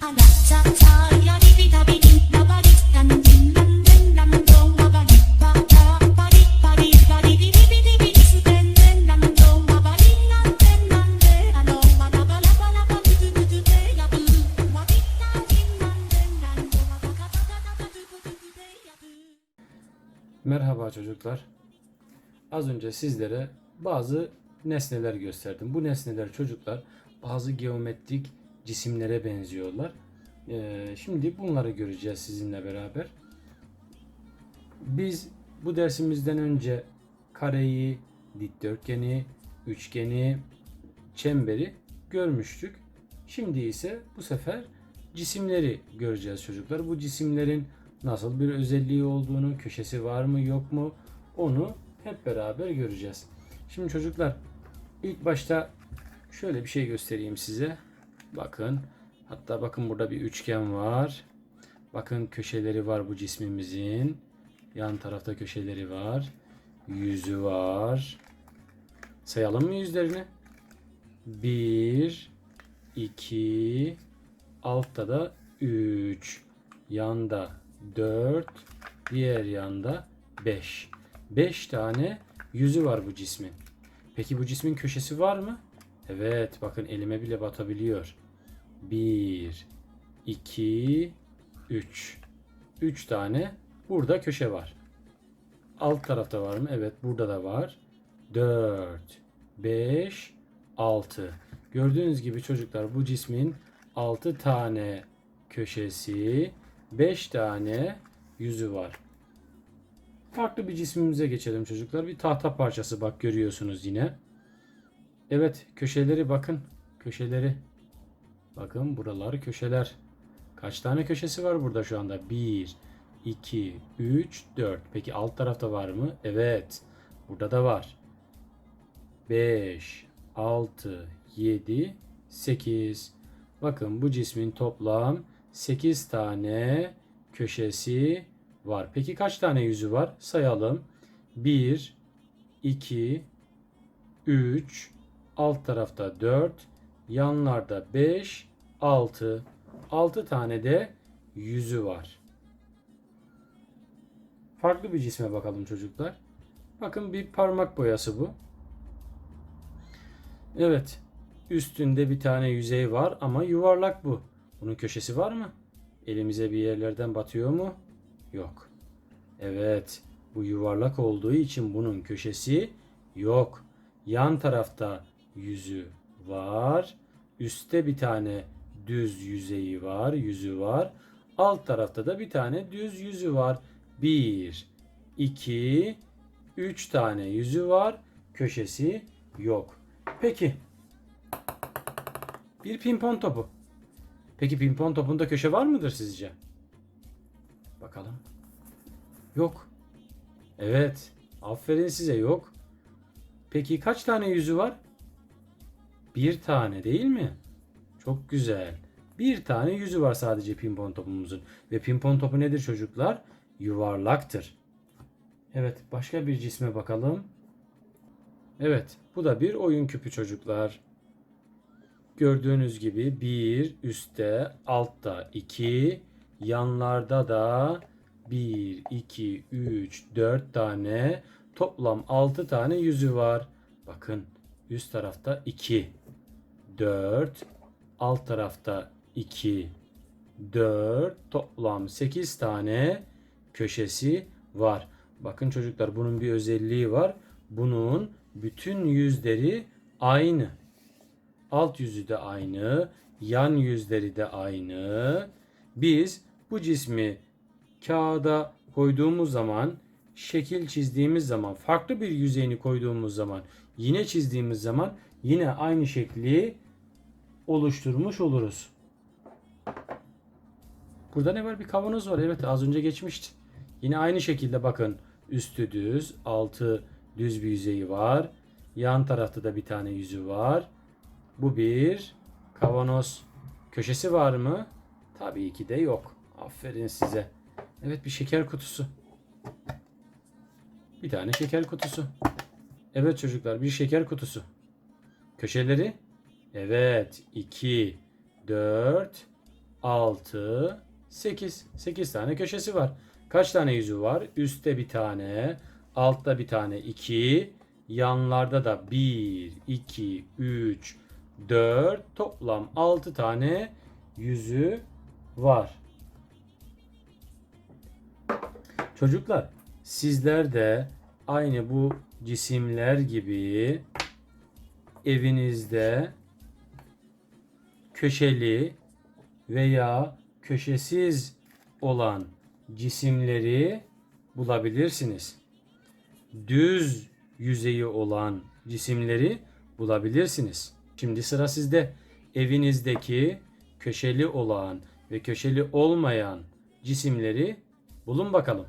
あなたの Merhaba çocuklar. Az önce sizlere bazı nesneler gösterdim. Bu nesneler çocuklar bazı geometrik cisimlere benziyorlar. Ee, şimdi bunları göreceğiz sizinle beraber. Biz bu dersimizden önce kareyi, dikdörtgeni, üçgeni, çemberi görmüştük. Şimdi ise bu sefer cisimleri göreceğiz çocuklar. Bu cisimlerin nasıl bir özelliği olduğunu, köşesi var mı yok mu onu hep beraber göreceğiz. Şimdi çocuklar ilk başta şöyle bir şey göstereyim size. Bakın hatta bakın burada bir üçgen var. Bakın köşeleri var bu cismimizin. Yan tarafta köşeleri var. Yüzü var. Sayalım mı yüzlerini? 1 2 altta da 3 yanda 4 diğer yanda 5 5 tane yüzü var bu cismin. Peki bu cismin köşesi var mı? Evet bakın elime bile batabiliyor. 1 2 3 3 tane burada köşe var. Alt tarafta var mı? Evet burada da var. 4 5 6 Gördüğünüz gibi çocuklar bu cismin 6 tane köşesi, 5 tane yüzü var. Farklı bir cismimize geçelim çocuklar. Bir tahta parçası bak görüyorsunuz yine. Evet köşeleri bakın. Köşeleri. Bakın buralar köşeler. Kaç tane köşesi var burada şu anda? 1, 2, 3, 4. Peki alt tarafta var mı? Evet. Burada da var. 5, 6, 7, 8. Bakın bu cismin toplam 8 tane köşesi var. Peki kaç tane yüzü var? Sayalım. 1, 2, 3, alt tarafta 4, yanlarda 5, 6. 6 tane de yüzü var. Farklı bir cisme bakalım çocuklar. Bakın bir parmak boyası bu. Evet. Üstünde bir tane yüzey var ama yuvarlak bu. Bunun köşesi var mı? Elimize bir yerlerden batıyor mu? Yok. Evet. Bu yuvarlak olduğu için bunun köşesi yok. Yan tarafta yüzü var. Üstte bir tane düz yüzeyi var, yüzü var. Alt tarafta da bir tane düz yüzü var. Bir, iki, üç tane yüzü var. Köşesi yok. Peki. Bir pimpon topu. Peki pimpon topunda köşe var mıdır sizce? Bakalım. Yok. Evet. Aferin size yok. Peki kaç tane yüzü var? Bir tane değil mi? Çok güzel. Bir tane yüzü var sadece pimpon topumuzun. Ve pimpon topu nedir çocuklar? Yuvarlaktır. Evet başka bir cisme bakalım. Evet bu da bir oyun küpü çocuklar. Gördüğünüz gibi bir üstte altta iki yanlarda da 1, 2, 3, 4 tane toplam 6 tane yüzü var. Bakın üst tarafta 2, 4, alt tarafta 2, 4 toplam 8 tane köşesi var. Bakın çocuklar bunun bir özelliği var. Bunun bütün yüzleri aynı. Alt yüzü de aynı, yan yüzleri de aynı. Biz bu cismi kağıda koyduğumuz zaman, şekil çizdiğimiz zaman, farklı bir yüzeyini koyduğumuz zaman, yine çizdiğimiz zaman yine aynı şekli oluşturmuş oluruz. Burada ne var? Bir kavanoz var. Evet az önce geçmişti. Yine aynı şekilde bakın. Üstü düz, altı düz bir yüzeyi var. Yan tarafta da bir tane yüzü var. Bu bir kavanoz. Köşesi var mı? Tabii ki de yok. Aferin size. Evet bir şeker kutusu. Bir tane şeker kutusu. Evet çocuklar bir şeker kutusu. Köşeleri? Evet 2, 4, 6, 8. 8 tane köşesi var. Kaç tane yüzü var? Üstte bir tane, altta bir tane 2, yanlarda da 1, 2, 3, 4 toplam 6 tane yüzü var. Çocuklar sizler de aynı bu cisimler gibi evinizde köşeli veya köşesiz olan cisimleri bulabilirsiniz. Düz yüzeyi olan cisimleri bulabilirsiniz. Şimdi sıra sizde. Evinizdeki köşeli olan ve köşeli olmayan cisimleri bulun bakalım.